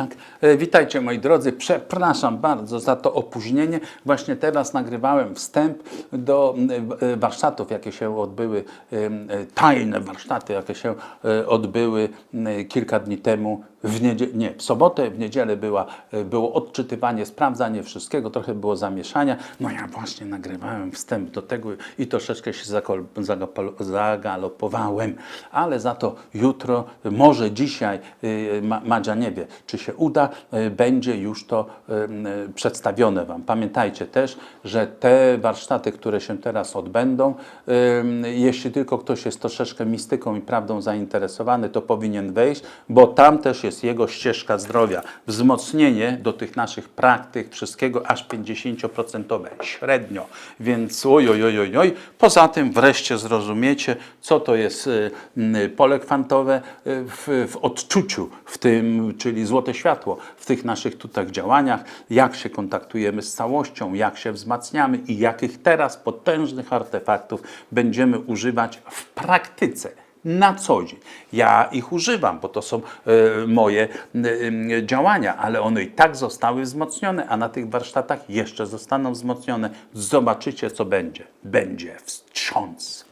Tak. E, Witajcie moi drodzy. Przepraszam bardzo za to opóźnienie. Właśnie teraz nagrywałem wstęp do e, e, warsztatów, jakie się odbyły, tajne warsztaty, jakie się odbyły kilka dni temu w niedzielę, nie, w sobotę, w niedzielę była, e, było odczytywanie, sprawdzanie wszystkiego, trochę było zamieszania. No ja właśnie nagrywałem wstęp do tego i troszeczkę się zagalopowałem, ale za to jutro, może dzisiaj, Ma- Madzia nie wie, czy się uda, będzie już to przedstawione Wam. Pamiętajcie też, że te warsztaty, które się teraz odbędą, jeśli tylko ktoś jest troszeczkę mistyką i prawdą zainteresowany, to powinien wejść, bo tam też jest jego ścieżka zdrowia. Wzmocnienie do tych naszych praktyk, wszystkiego aż 50% średnio. Więc oj, oj, oj, oj, oj. Poza tym wreszcie zrozumiecie, co to jest y, pole kwantowe y, w, w odczuciu, w tym, czyli złote światło, w tych naszych tutaj działaniach, jak się kontaktujemy z całością, jak się wzmacniamy i jakich teraz potężnych artefaktów będziemy używać w praktyce na co dzień. Ja ich używam, bo to są e, moje działania, ale one i tak zostały wzmocnione, a na tych warsztatach jeszcze zostaną wzmocnione. Zobaczycie, co będzie. Będzie wstrząs.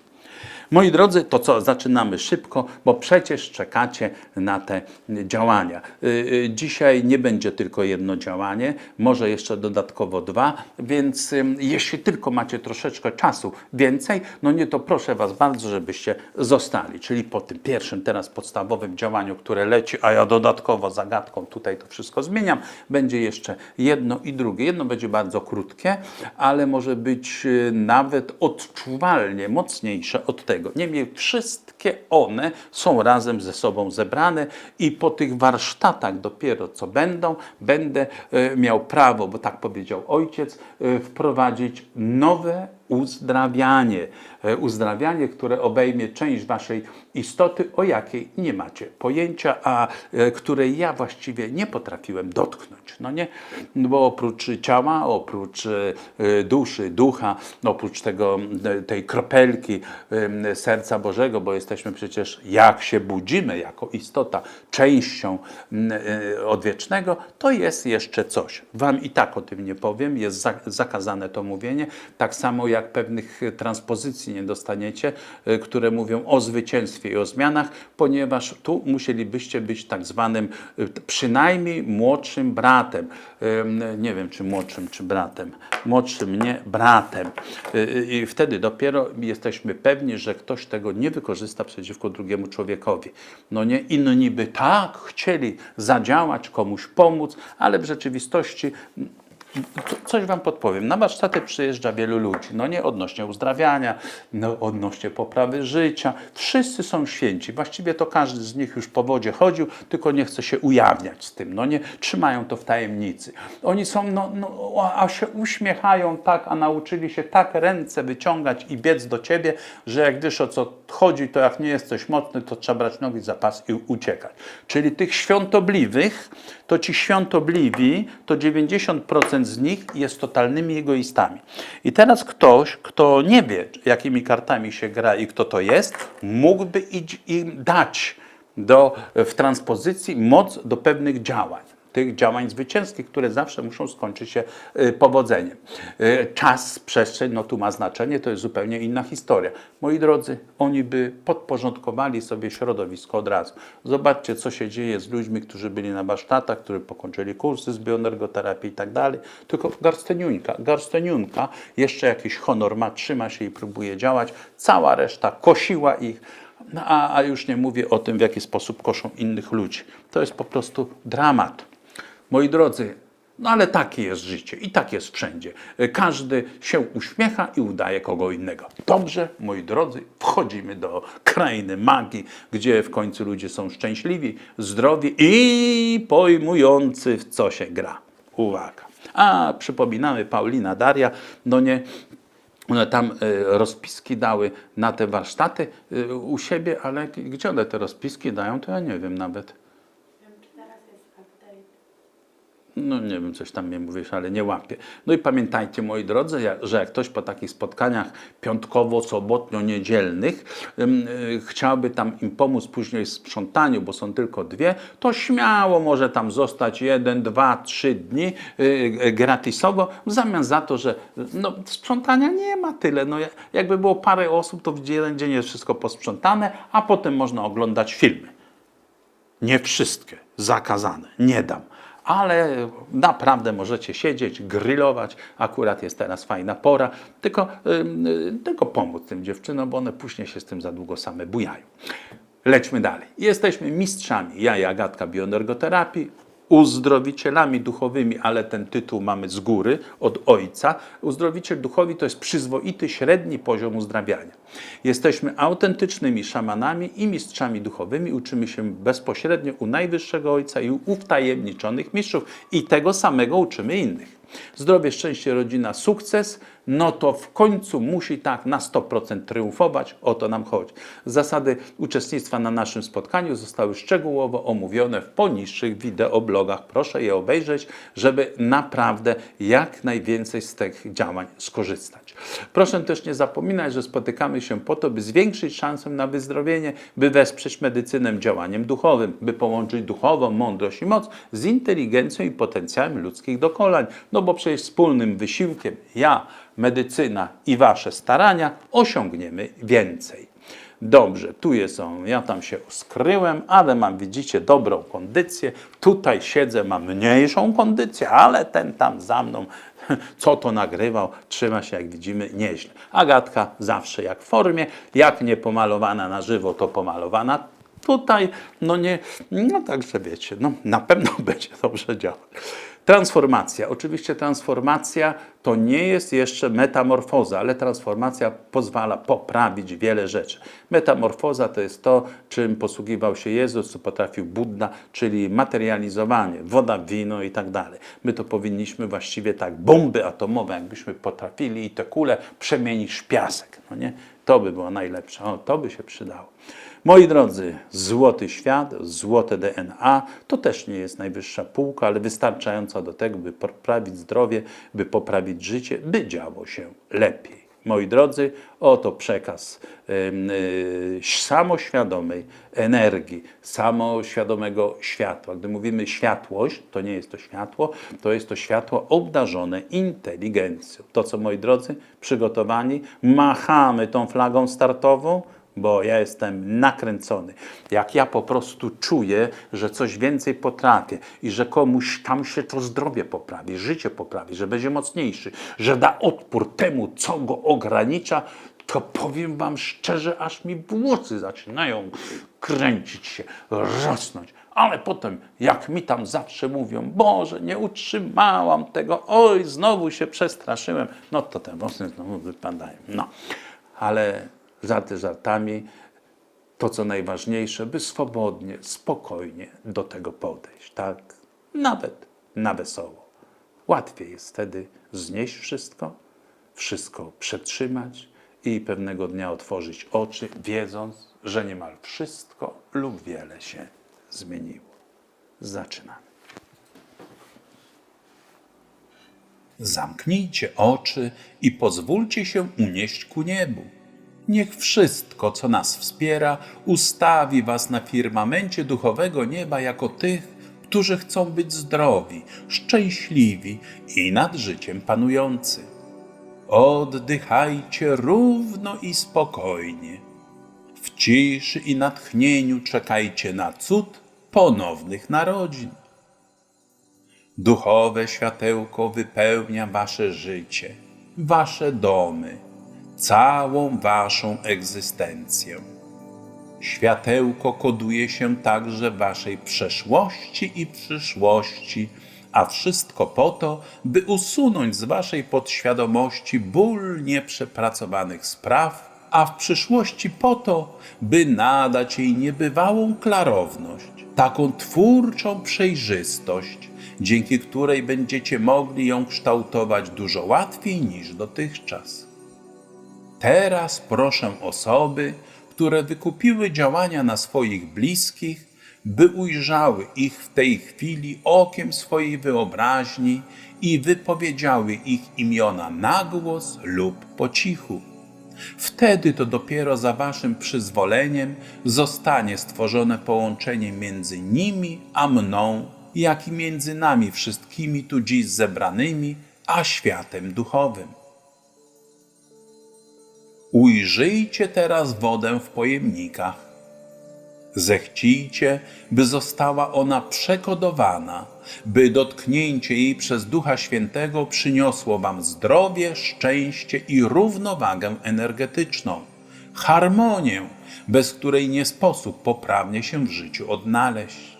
Moi drodzy, to co, zaczynamy szybko, bo przecież czekacie na te działania. Y, y, Dzisiaj nie będzie tylko jedno działanie, może jeszcze dodatkowo dwa, więc ym, jeśli tylko macie troszeczkę czasu więcej, no nie to proszę Was bardzo, żebyście zostali. Czyli po tym pierwszym, teraz podstawowym działaniu, które leci, a ja dodatkowo zagadką tutaj to wszystko zmieniam, będzie jeszcze jedno i drugie. Jedno będzie bardzo krótkie, ale może być y, nawet odczuwalnie mocniejsze od tego. Niemniej wszystkie one są razem ze sobą zebrane i po tych warsztatach dopiero co będą, będę e, miał prawo, bo tak powiedział ojciec, e, wprowadzić nowe uzdrawianie. E, Uzdrawianie, które obejmie część waszej istoty, o jakiej nie macie pojęcia, a e, której ja właściwie nie potrafiłem dotknąć. No nie, bo oprócz ciała, oprócz e, duszy, ducha, oprócz tego, tej kropelki serca Bożego, bo jesteśmy przecież, jak się budzimy jako istota, częścią odwiecznego, to jest jeszcze coś. Wam i tak o tym nie powiem, jest za- zakazane to mówienie, tak samo jak pewnych e, transpozycji nie dostaniecie, e, które mówią o zwycięstwie i o zmianach, ponieważ tu musielibyście być tak zwanym t- przynajmniej młodszym bratem. Em, Nie wiem, czy młodszym, czy bratem. Młodszym, nie, bratem. E, I wtedy dopiero jesteśmy pewni, że ktoś tego nie wykorzysta przeciwko drugiemu człowiekowi. No nie, inni by tak chcieli zadziałać, komuś pomóc, ale w rzeczywistości to coś Wam podpowiem. Na warsztaty przyjeżdża wielu ludzi. No nie odnośnie uzdrawiania, no odnośnie poprawy życia. Wszyscy są święci. Właściwie to każdy z nich już po wodzie chodził, tylko nie chce się ujawniać z tym. No nie trzymają to w tajemnicy. Oni są, no, no a się uśmiechają tak, a nauczyli się tak ręce wyciągać i biec do Ciebie, że jak wiesz o co chodzi, to jak nie jesteś mocny, to trzeba brać nogi za pas i uciekać. Czyli tych świątobliwych, to ci świątobliwi, to 90% z nich jest totalnymi egoistami. I teraz ktoś, kto nie wie, jakimi kartami się gra i kto to jest, mógłby im dać do, w transpozycji moc do pewnych działań. Tych działań zwycięskich, które zawsze muszą skończyć się y, powodzeniem. Y, Czas, przestrzeń, no tu ma znaczenie, to jest zupełnie inna historia. Moi drodzy, oni by podporządkowali sobie środowisko od razu. Zobaczcie, co się dzieje z ludźmi, którzy byli na warsztatach, którzy pokończyli kursy z bioenergoterapii i tak dalej. Tylko garsteniunka, garsteniunka, jeszcze jakiś honor ma, trzyma się i próbuje działać. Cała reszta kosiła ich. No, a, a już nie mówię o tym, w jaki sposób koszą innych ludzi. To jest po prostu dramat. Moi drodzy, no ale takie jest życie i tak jest wszędzie. Każdy się uśmiecha i udaje kogo innego. Dobrze, moi drodzy, wchodzimy do krainy magii, gdzie w końcu ludzie są szczęśliwi, zdrowi i pojmujący w co się gra. Uwaga. A przypominamy Paulina Daria, no nie, one tam e, rozpiski dały na te warsztaty e, u siebie, ale gdzie one te rozpiski dają, to ja nie wiem nawet. No nie wiem, coś tam mnie mówisz, ale nie łapię. No i pamiętajcie, moi drodzy, że jak ktoś po takich spotkaniach piątkowo-sobotnio-niedzielnych y, chciałby tam im pomóc później w sprzątaniu, bo są tylko dwie, to śmiało może tam zostać jeden, dwa, trzy dni y, y, gratisowo, w zamian za to, że no, sprzątania nie ma tyle. No, ja- jakby było parę osób, to w jeden dzień jest wszystko posprzątane, a potem można oglądać filmy. Nie wszystkie, zakazane, nie dam. Ale naprawdę możecie siedzieć, grillować. Akurat jest teraz fajna pora. Tylko, y, tylko pomóc tym dziewczynom, bo one później się z tym za długo same bujają. Lećmy dalej. Jesteśmy mistrzami. Ja i Agatka bioenergoterapii, uzdrowicielami duchowymi, ale ten tytuł mamy z góry, od ojca. Uzdrowiciel duchowi to jest przyzwoity, średni poziom uzdrawiania. Jesteśmy autentycznymi szamanami i mistrzami duchowymi. Uczymy się bezpośrednio u najwyższego ojca i u wtajemniczonych mistrzów. I tego samego uczymy innych. Zdrowie, szczęście, rodzina, sukces, no to w końcu musi tak na 100% triumfować. O to nam chodzi. Zasady uczestnictwa na naszym spotkaniu zostały szczegółowo omówione w poniższych wideoblogach. Proszę je obejrzeć, żeby naprawdę jak najwięcej z tych działań skorzystać. Proszę też nie zapominać, że spotykamy się po to, by zwiększyć szansę na wyzdrowienie, by wesprzeć medycynę działaniem duchowym, by połączyć duchową mądrość i moc z inteligencją i potencjałem ludzkich dokonań. No bo przecież wspólnym wysiłkiem ja, medycyna i wasze starania osiągniemy więcej. Dobrze, tu jest są, ja tam się skryłem, ale mam, widzicie, dobrą kondycję. Tutaj siedzę, mam mniejszą kondycję, ale ten tam za mną, co to nagrywał, trzyma się, jak widzimy, nieźle. Agatka zawsze jak w formie, jak nie pomalowana na żywo, to pomalowana tutaj, no nie, no także wiecie, no na pewno będzie dobrze działać. Transformacja. Oczywiście transformacja to nie jest jeszcze metamorfoza, ale transformacja pozwala poprawić wiele rzeczy. Metamorfoza to jest to, czym posługiwał się Jezus, co potrafił Buddha, czyli materializowanie, woda, wino i tak dalej. My to powinniśmy właściwie tak, bomby atomowe, jakbyśmy potrafili i te kule przemienić w piasek. No nie? To by było najlepsze. O, to by się przydało. Moi drodzy, złoty świat, złote DNA to też nie jest najwyższa półka, ale wystarczająca do tego, by poprawić zdrowie, by poprawić życie, by działo się lepiej. Moi drodzy, oto przekaz ym, y, samoświadomej energii, samoświadomego światła. Gdy mówimy światłość, to nie jest to światło, to jest to światło obdarzone inteligencją. To, co moi drodzy, przygotowani, machamy tą flagą startową, bo ja jestem nakręcony. Jak ja po prostu czuję, że coś więcej potrafię i że komuś tam się to zdrowie poprawi, życie poprawi, że będzie mocniejszy, że da odpór temu, co go ogranicza, to powiem Wam szczerze, aż mi włosy zaczynają kręcić się, rosnąć. Ale potem, jak mi tam zawsze mówią, Boże, nie utrzymałam tego, oj, znowu się przestraszyłem, no to te włosy znowu wypadają. No, ale żarty żartami, to co najważniejsze, by swobodnie, spokojnie do tego podejść, tak? Nawet na wesoło. Łatwiej jest wtedy znieść wszystko, wszystko przetrzymać i pewnego dnia otworzyć oczy, wiedząc, że niemal wszystko lub wiele się zmieniło. Zaczynamy. Zamknijcie oczy i pozwólcie się unieść ku niebu. Niech wszystko, co nas wspiera, ustawi Was na firmamencie duchowego nieba jako tych, którzy chcą być zdrowi, szczęśliwi i nad życiem panujący. Oddychajcie równo i spokojnie. W ciszy i natchnieniu czekajcie na cud ponownych narodzin. Duchowe światełko wypełnia wasze życie, wasze domy, całą waszą egzystencję. Światełko koduje się także waszej przeszłości i przyszłości, a wszystko po to, by usunąć z waszej podświadomości ból nieprzepracowanych spraw, a w przyszłości po to, by nadać jej niebywałą klarowność, taką twórczą przejrzystość, dzięki której będziecie mogli ją kształtować dużo łatwiej niż dotychczas. Teraz proszę osoby, które wykupiły działania na swoich bliskich, by ujrzały ich w tej chwili okiem swojej wyobraźni i wypowiedziały ich imiona na głos lub po cichu. Wtedy to dopiero za waszym przyzwoleniem zostanie stworzone połączenie między nimi a mną, jak i między nami wszystkimi tu dziś zebranymi, a światem duchowym. Ujrzyjcie teraz wodę w pojemnikach. Zechcijcie, by została ona przekodowana, by dotknięcie jej przez Ducha Świętego przyniosło Wam zdrowie, szczęście i równowagę energetyczną, harmonię, bez której nie sposób poprawnie się w życiu odnaleźć.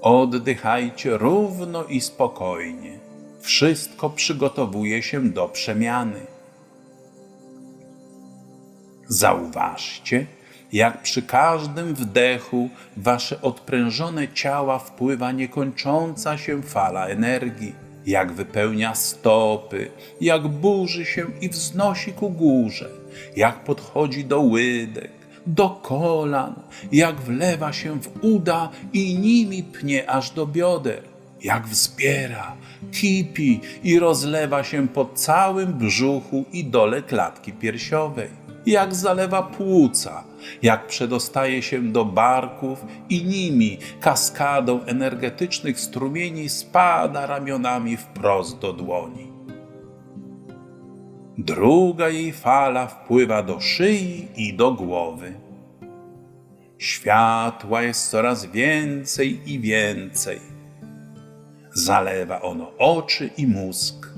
Oddychajcie równo i spokojnie. Wszystko przygotowuje się do przemiany. Zauważcie, jak przy każdym wdechu wasze odprężone ciała wpływa niekończąca się fala energii, jak wypełnia stopy, jak burzy się i wznosi ku górze, jak podchodzi do łydek, do kolan, jak wlewa się w uda i nimi pnie aż do bioder, jak wzbiera, kipi i rozlewa się po całym brzuchu i dole klatki piersiowej jak zalewa płuca, jak przedostaje się do barków i nimi kaskadą energetycznych strumieni spada ramionami wprost do dłoni. Druga jej fala wpływa do szyi i do głowy. Światła jest coraz więcej i więcej. Zalewa ono oczy i mózg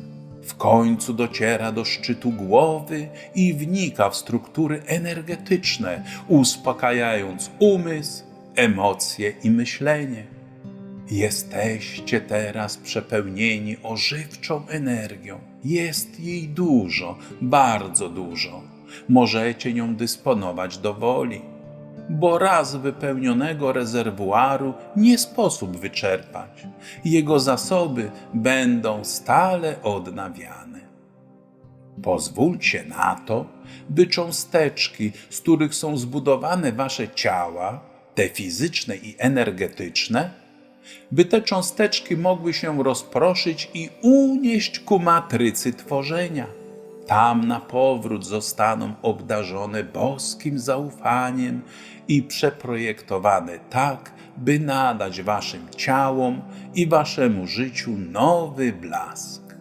w końcu dociera do szczytu głowy i wnika w struktury energetyczne, uspokajając umysł, emocje i myślenie. Jesteście teraz przepełnieni ożywczą energią. Jest jej dużo, bardzo dużo. Możecie nią dysponować do woli, bo raz wypełnionego rezerwuaru nie sposób wyczerpać. Jego zasoby będą stale odnawiane. Pozwólcie na to, by cząsteczki, z których są zbudowane wasze ciała, te fizyczne i energetyczne, by te cząsteczki mogły się rozproszyć i unieść ku matrycy tworzenia. Tam na powrót zostaną obdarzone boskim zaufaniem i przeprojektowane tak, by nadać waszym ciałom i waszemu życiu nowy blask.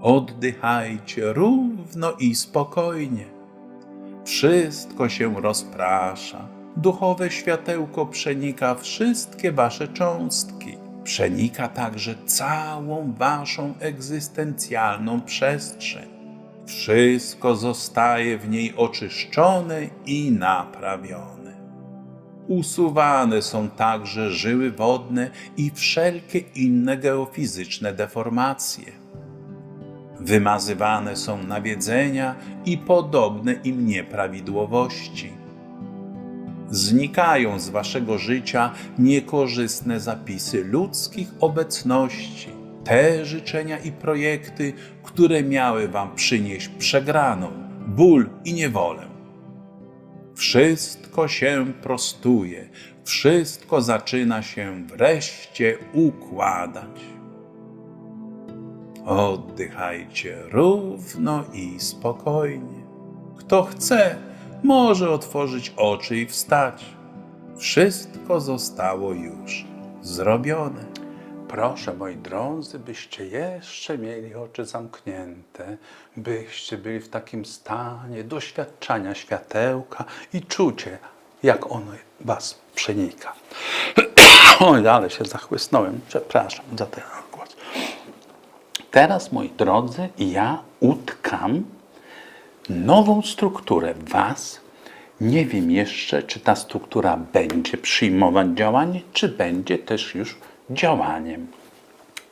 Oddychajcie równo i spokojnie. Wszystko się rozprasza. Duchowe światełko przenika wszystkie wasze cząstki. Przenika także całą waszą egzystencjalną przestrzeń. Wszystko zostaje w niej oczyszczone i naprawione. Usuwane są także żyły wodne i wszelkie inne geofizyczne deformacje. Wymazywane są nawiedzenia i podobne im nieprawidłowości. Znikają z waszego życia niekorzystne zapisy ludzkich obecności, te życzenia i projekty, które miały wam przynieść przegraną, ból i niewolę. Wszystko się prostuje, wszystko zaczyna się wreszcie układać. Oddychajcie równo i spokojnie. Kto chce, może otworzyć oczy i wstać. Wszystko zostało już zrobione. Proszę, moi drodzy, byście jeszcze mieli oczy zamknięte, byście byli w takim stanie doświadczania światełka i czucie, jak ono was przenika. Oj, ale się zachłysnąłem. Przepraszam za ten głos. Teraz, moi drodzy, ja utkam nową strukturę Was. Nie wiem jeszcze, czy ta struktura będzie przyjmować działanie, czy będzie też już działaniem.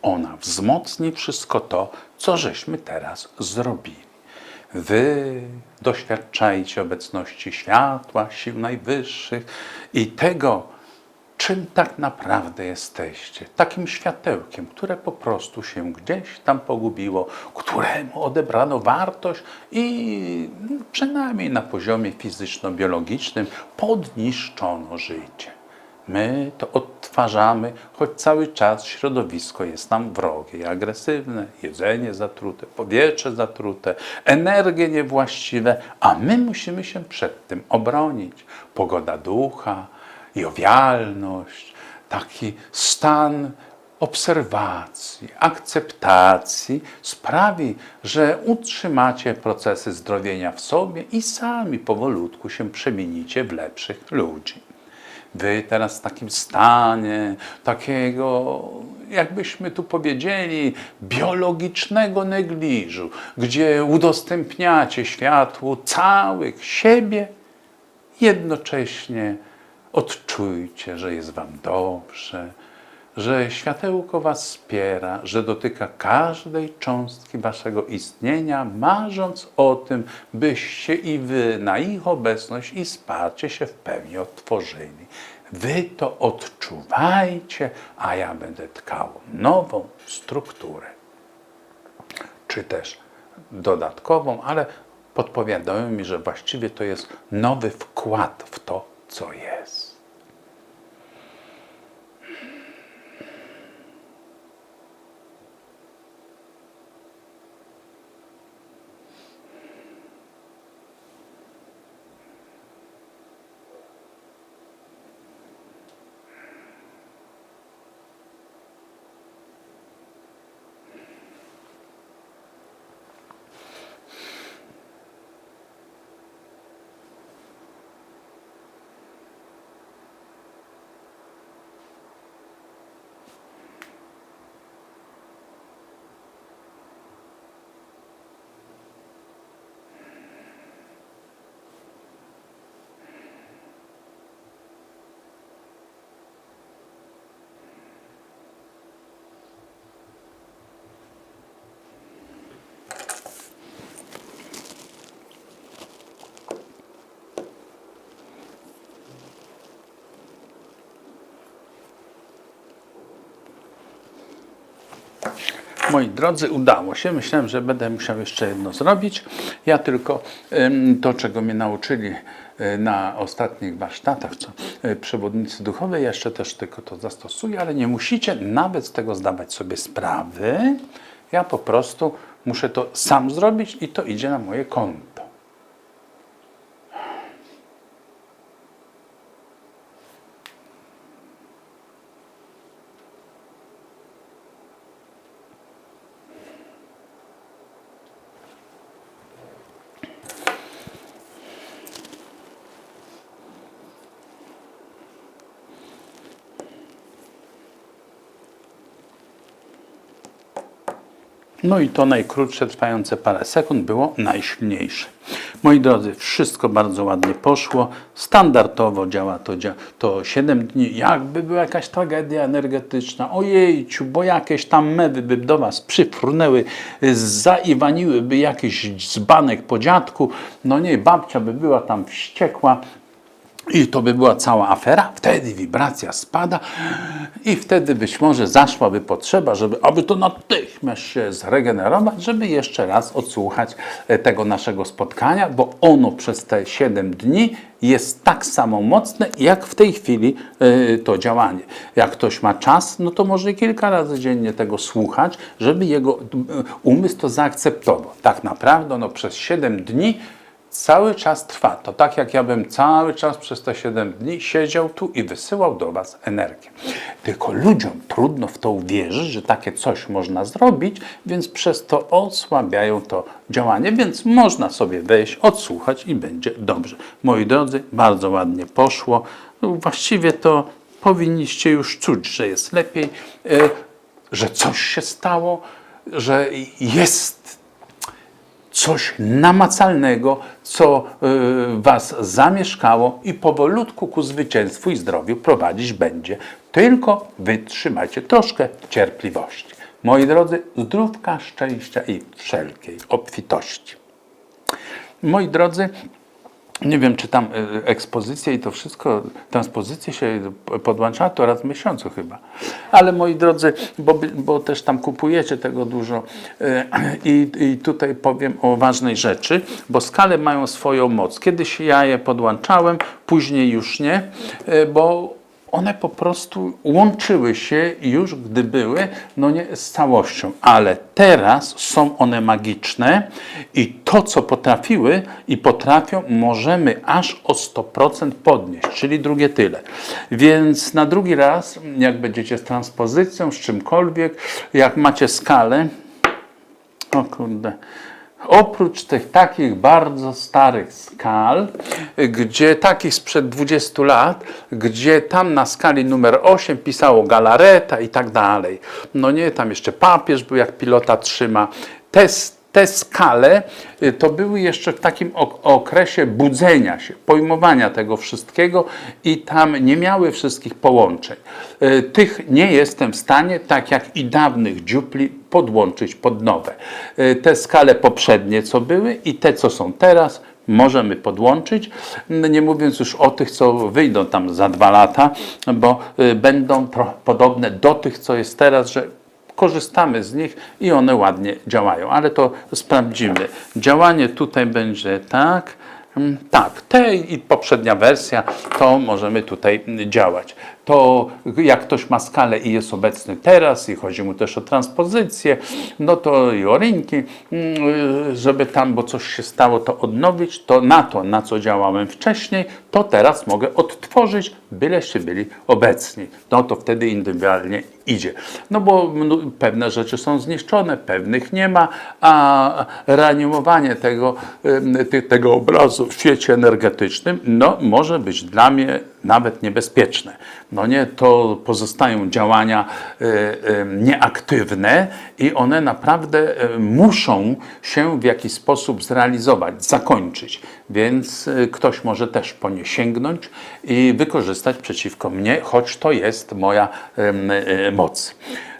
Ona wzmocni wszystko to, co żeśmy teraz zrobili. Wy doświadczajcie obecności światła, sił najwyższych i tego czym tak naprawdę jesteście. Takim światełkiem, które po prostu się gdzieś tam pogubiło, któremu odebrano wartość i przynajmniej na poziomie fizyczno-biologicznym podniszczono życie. My to odtwarzamy, choć cały czas środowisko jest nam wrogie i agresywne, jedzenie zatrute, powietrze zatrute, energie niewłaściwe, a my musimy się przed tym obronić. Pogoda ducha, jowialność, taki stan obserwacji, akceptacji sprawi, że utrzymacie procesy zdrowienia w sobie i sami powolutku się przemienicie w lepszych ludzi. Wy teraz w takim stanie, takiego, jakbyśmy tu powiedzieli, biologicznego negliżu, gdzie udostępniacie światłu całych siebie, jednocześnie odczujcie, że jest Wam dobrze, że światełko Was wspiera, że dotyka każdej cząstki Waszego istnienia, marząc o tym, byście i Wy na ich obecność i wsparcie się w pełni odtworzyli. Wy to odczuwajcie, a ja będę tkał nową strukturę. Czy też dodatkową, ale podpowiadają mi, że właściwie to jest nowy wkład w to, co jest. Moi drodzy, udało się. Myślałem, że będę musiał jeszcze jedno zrobić. Ja tylko to, czego mnie nauczyli e, na ostatnich warsztatach, co e, przewodnicy duchowej, jeszcze też tylko to zastosuję, ale nie musicie nawet z tego zdawać sobie sprawy. Ja po prostu muszę to sam zrobić i to idzie na moje konto. No i to najkrótsze, trwające parę sekund było najsilniejsze. Moi drodzy, wszystko bardzo ładnie poszło. Standardowo działa to, to 7 dni. Jakby była jakaś tragedia energetyczna, ojejciu, bo jakieś tam mewy by do Was przyfrunęły, zaiwaniłyby jakiś dzbanek po dziadku, no nie, babcia by była tam wściekła, i to by była cała afera, wtedy wibracja spada i wtedy być może zaszłaby potrzeba, żeby aby to natychmiast się zregenerować, żeby jeszcze raz odsłuchać e, tego naszego spotkania, bo ono przez te 7 dni jest tak samo mocne, jak w tej chwili e, to działanie. Jak ktoś ma czas, no to może kilka razy dziennie tego słuchać, żeby jego umysł to zaakceptował. Tak naprawdę no, przez 7 dni cały czas trwa. To tak jak ja bym cały czas przez te 7 dni siedział tu i wysyłał do Was energię. Tylko ludziom trudno w to uwierzyć, że takie coś można zrobić, więc przez to osłabiają to działanie, więc można sobie wejść, odsłuchać i będzie dobrze. Moi drodzy, bardzo ładnie poszło. Właściwie to powinniście już czuć, że jest lepiej, e, że coś się stało, że jest coś namacalnego, co y, Was zamieszkało i powolutku ku zwycięstwu i zdrowiu prowadzić będzie. Tylko wytrzymajcie troszkę cierpliwości. Moi drodzy, zdrówka, szczęścia i wszelkiej obfitości. Moi drodzy, nie wiem, czy tam e, ekspozycja i to wszystko, transpozycje się podłącza, to raz w miesiącu chyba. Ale moi drodzy, bo, bo też tam kupujecie tego dużo e, i, i tutaj powiem o ważnej rzeczy, bo skale mają swoją moc. Kiedyś ja je podłączałem, później już nie, e, bo one po prostu łączyły się już, gdy były, no nie z całością, ale teraz są one magiczne i to, co potrafiły i potrafią, możemy aż o 100% podnieść, czyli drugie tyle. Więc na drugi raz, jak będziecie z transpozycją, z czymkolwiek, jak macie skalę, o kurde. Oprócz tych takich bardzo starych skal, gdzie takich sprzed 20 lat, gdzie tam na skali numer 8 pisało galareta i tak dalej. No nie, tam jeszcze papież był, jak pilota trzyma. Te, te skale y, to były jeszcze w takim ok- okresie budzenia się, pojmowania tego wszystkiego i tam nie miały wszystkich połączeń. Y, Tych nie jestem w stanie, tak jak i dawnych dziupli, podłączyć pod nowe. Y, Te skale poprzednie, co były i te, co są teraz, możemy podłączyć, nie mówiąc już o tych, co wyjdą tam za dwa lata, bo będą podobne do tych, co jest teraz, że korzystamy z nich i one ładnie działają, ale to sprawdzimy. Działanie tutaj będzie tak. mm, Tak, te i poprzednia wersja, to możemy tutaj działać. To jak ktoś ma skalę i jest obecny teraz i chodzi mu też o transpozycję, no to i o rynki, mm, żeby tam, bo coś się stało, to odnowić, to na to, na co działałem wcześniej, to teraz mogę odtworzyć, byleście byli obecni. No to wtedy indywidualnie idzie. No bo pewne rzeczy są zniszczone, pewnych nie ma, a reanimowanie tego, em, ty- tego obrazu w świecie energetycznym no, może być dla mnie nawet niebezpieczne. No nie, to pozostają działania e, e, nieaktywne i one naprawdę e, muszą się w jakiś sposób zrealizować, zakończyć. Więc ktoś może też po nie sięgnąć i wykorzystać przeciwko mnie, choć to jest moja moc.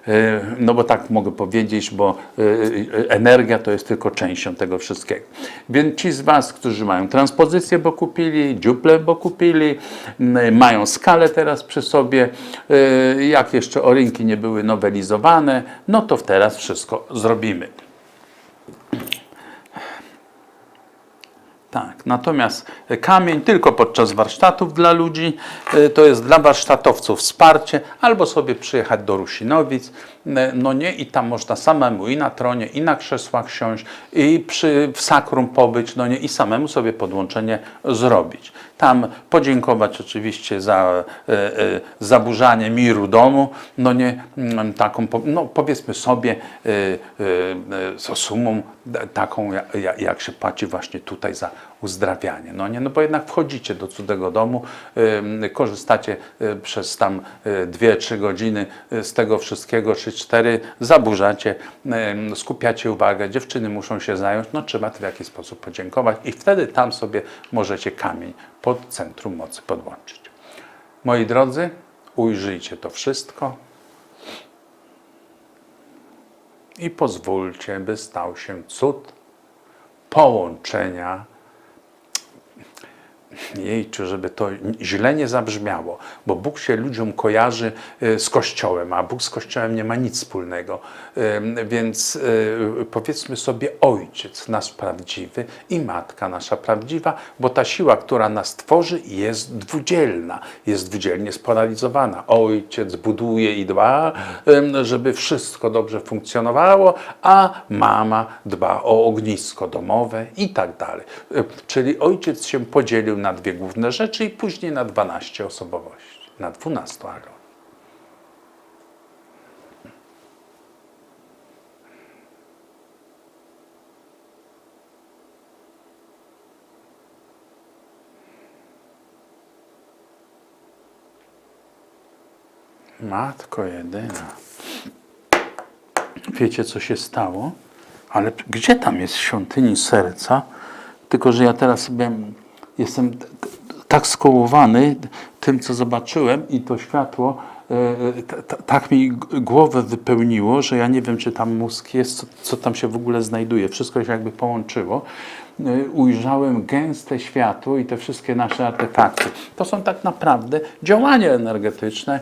E, No bo tak mogę powiedzieć, bo e, e, energia to jest tylko częścią tego wszystkiego. Więc ci z Was, którzy mają transpozycję, bo kupili, dziuple, bo kupili, mają skalę teraz przy sobie, jak jeszcze orynki nie były nowelizowane, no to teraz wszystko zrobimy. Tak, natomiast kamień tylko podczas warsztatów dla ludzi, y, to jest dla warsztatowców wsparcie, albo sobie przyjechać do Rusinowic, y, no nie, i tam można samemu i na tronie, i na krzesłach siąść, i przy, w sakrum pobyć, no nie, i samemu sobie podłączenie zrobić. Tam podziękować oczywiście za e, e, zaburzanie miru domu, no nie, mm, taką, no powiedzmy sobie, e, z sumą taką, ja- ja- jak się płaci właśnie tutaj za uzdrawianie. No nie, no bo jednak wchodzicie do cudzego domu, korzystacie e, przez tam e, dwie, trzy godziny e, z tego wszystkiego, czy cztery, zaburzacie, em, skupiacie uwagę, dziewczyny muszą się zająć, no trzeba w jakiś sposób podziękować i wtedy tam sobie możecie kamień pod centrum mocy podłączyć. Moi drodzy, ujrzyjcie to wszystko i pozwólcie, by stał się cud połączenia Jejciu, żeby to źle nie zabrzmiało, bo Bóg się ludziom kojarzy y, z Kościołem, a Bóg z Kościołem nie ma nic wspólnego. Więc y, powiedzmy sobie Ojciec nasz prawdziwy i Matka nasza prawdziwa, bo ta siła, która nas tworzy jest dwudzielna, jest dwudzielnie sparalizowana. Ojciec buduje i dba, żeby wszystko dobrze funkcjonowało, a mama dba o ognisko domowe i tak dalej. Czyli ojciec się podzielił na dwie główne rzeczy i później na 12 osobowości, na 12 agon. Matko jedyna. Wiecie, co się stało? Ale gdzie tam jest świątyni serca? Tylko, że ja teraz sobie jestem tak skołowany tym, co zobaczyłem i to światło e, t- tak mi głowę wypełniło, że ja nie wiem, czy tam mózg jest, co, co tam się w ogóle znajduje. Wszystko się jakby połączyło. Y, ujrzałem gęste światło i te wszystkie nasze artefakty. To są tak naprawdę działania energetyczne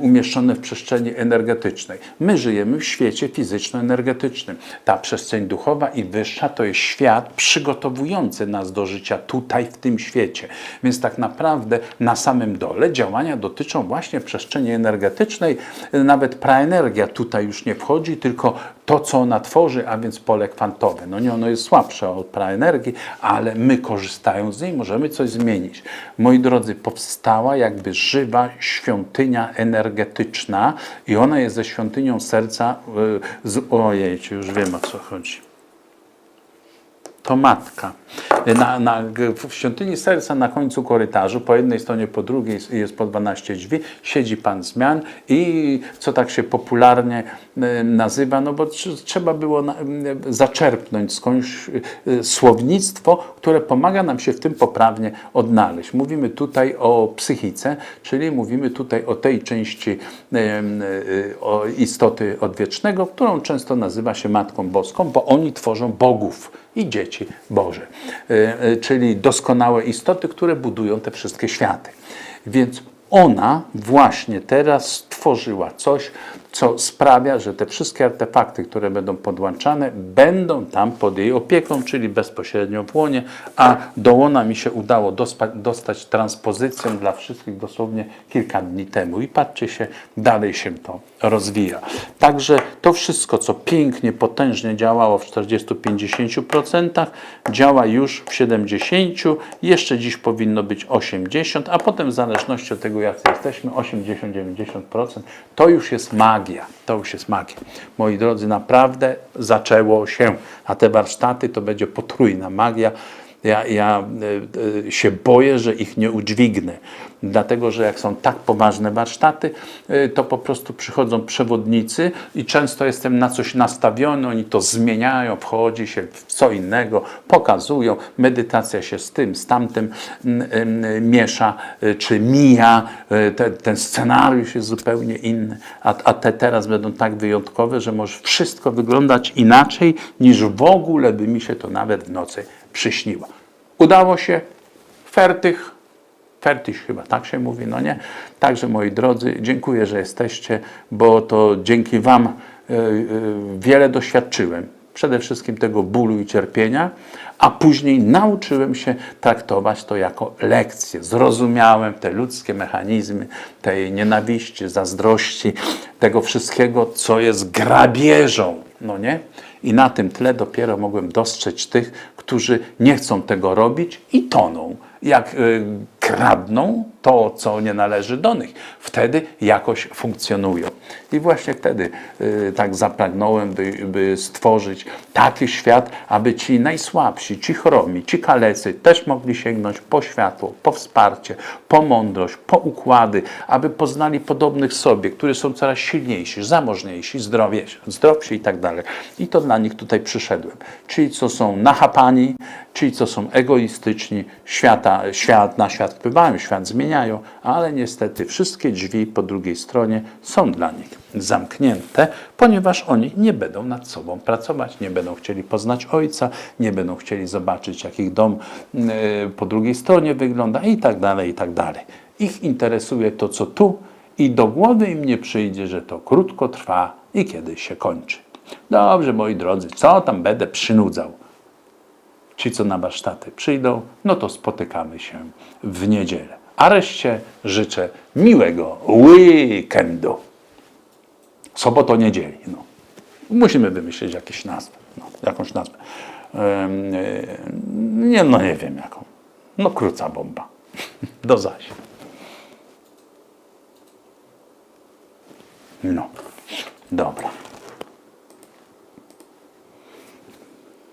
umieszczone w przestrzeni energetycznej. My żyjemy w świecie fizyczno-energetycznym. Ta przestrzeń duchowa i wyższa to jest świat przygotowujący nas do życia tutaj, w tym świecie. Więc tak naprawdę na samym dole działania dotyczą właśnie przestrzeni energetycznej. Nawet praenergia tutaj już nie wchodzi, tylko to, co ona tworzy, a więc pole kwantowe. No nie, ono jest słabsze od praenergii, ale my korzystając z niej możemy coś zmienić. Moi drodzy, powstała jakby żywa świątynia energetyczna i ona jest ze świątynią serca y, z... Ojej, już wiem o co chodzi to matka. Na, na, w świątyni serca na końcu korytarzu, po jednej stronie, po drugiej jest po 12 drzwi, siedzi Pan Zmian i co tak się popularnie e, nazywa, no bo tr- trzeba było na, zaczerpnąć skądś e, słownictwo, które pomaga nam się w tym poprawnie odnaleźć. Mówimy tutaj o psychice, czyli mówimy tutaj o tej części e, o istoty odwiecznego, którą często nazywa się Matką Boską, bo oni tworzą bogów i dzieci Boże, czyli doskonałe istoty, które budują te wszystkie światy. Więc ona właśnie teraz stworzyła coś, co sprawia, że te wszystkie artefakty, które będą podłączane, będą tam pod jej opieką, czyli bezpośrednio w łonie, a do łona mi się udało dostać transpozycją dla wszystkich dosłownie kilka dni temu. I patrzcie się, dalej się to rozwija. Także to wszystko, co pięknie, potężnie działało w 40-50%, działa już w 70%, jeszcze dziś powinno być 80%, a potem w zależności od tego, jak jesteśmy, 80-90%, to już jest magia. To już jest magia. Moi drodzy, naprawdę zaczęło się, a te warsztaty to będzie potrójna magia. Ja, ja y, y, się boję, że ich nie udźwignę, dlatego że jak są tak poważne warsztaty, y, to po prostu przychodzą przewodnicy i często jestem na coś nastawiony, oni to zmieniają, wchodzi się w co innego, pokazują, medytacja się z tym, z tamtym miesza, czy mija, te, ten scenariusz jest zupełnie inny, a, a te teraz będą tak wyjątkowe, że może wszystko wyglądać inaczej, niż w ogóle by mi się to nawet w nocy przyśniło. Udało się, fertych, fertyś chyba tak się mówi, no nie? Także moi drodzy, dziękuję, że jesteście, bo to dzięki Wam y, y, wiele doświadczyłem. Przede wszystkim tego bólu i cierpienia, a później nauczyłem się traktować to jako lekcję. Zrozumiałem te ludzkie mechanizmy tej nienawiści, zazdrości, tego wszystkiego, co jest grabieżą, no nie? I na tym tle dopiero mogłem dostrzec tych, którzy nie chcą tego robić i toną. Jak y, kradną to, co nie należy do nich, wtedy jakoś funkcjonują. I właśnie wtedy y, tak zapragnąłem, by, by stworzyć taki świat, aby ci najsłabsi, ci chromi, ci kalecy też mogli sięgnąć po światło, po wsparcie, po mądrość, po układy, aby poznali podobnych sobie, którzy są coraz silniejsi, zamożniejsi, zdrowie, zdrowsi i tak dalej. I to dla nich tutaj przyszedłem. Ci, co są nachapani, ci, co są egoistyczni, świata, świat, na świat wpływają, świat zmieniają, ale niestety wszystkie drzwi po drugiej stronie są dla nich zamknięte, ponieważ oni nie będą nad sobą pracować, nie będą chcieli poznać Ojca, nie będą chcieli zobaczyć, jak ich dom y, po drugiej stronie wygląda i tak dalej, i tak dalej. Ich interesuje to, co tu i do głowy im nie przyjdzie, że to krótko trwa i kiedyś się kończy. Dobrze, moi drodzy, co tam będę przynudzał? Ci, co na warsztaty przyjdą, no to spotykamy się w niedzielę. A reszcie życzę miłego weekendu. Soboto, niedzieli. No. Musimy wymyślić jakieś nazwę, no, jakąś nazwę. E, nie, no nie wiem jaką. No króca bomba. Do zaś. No, dobra.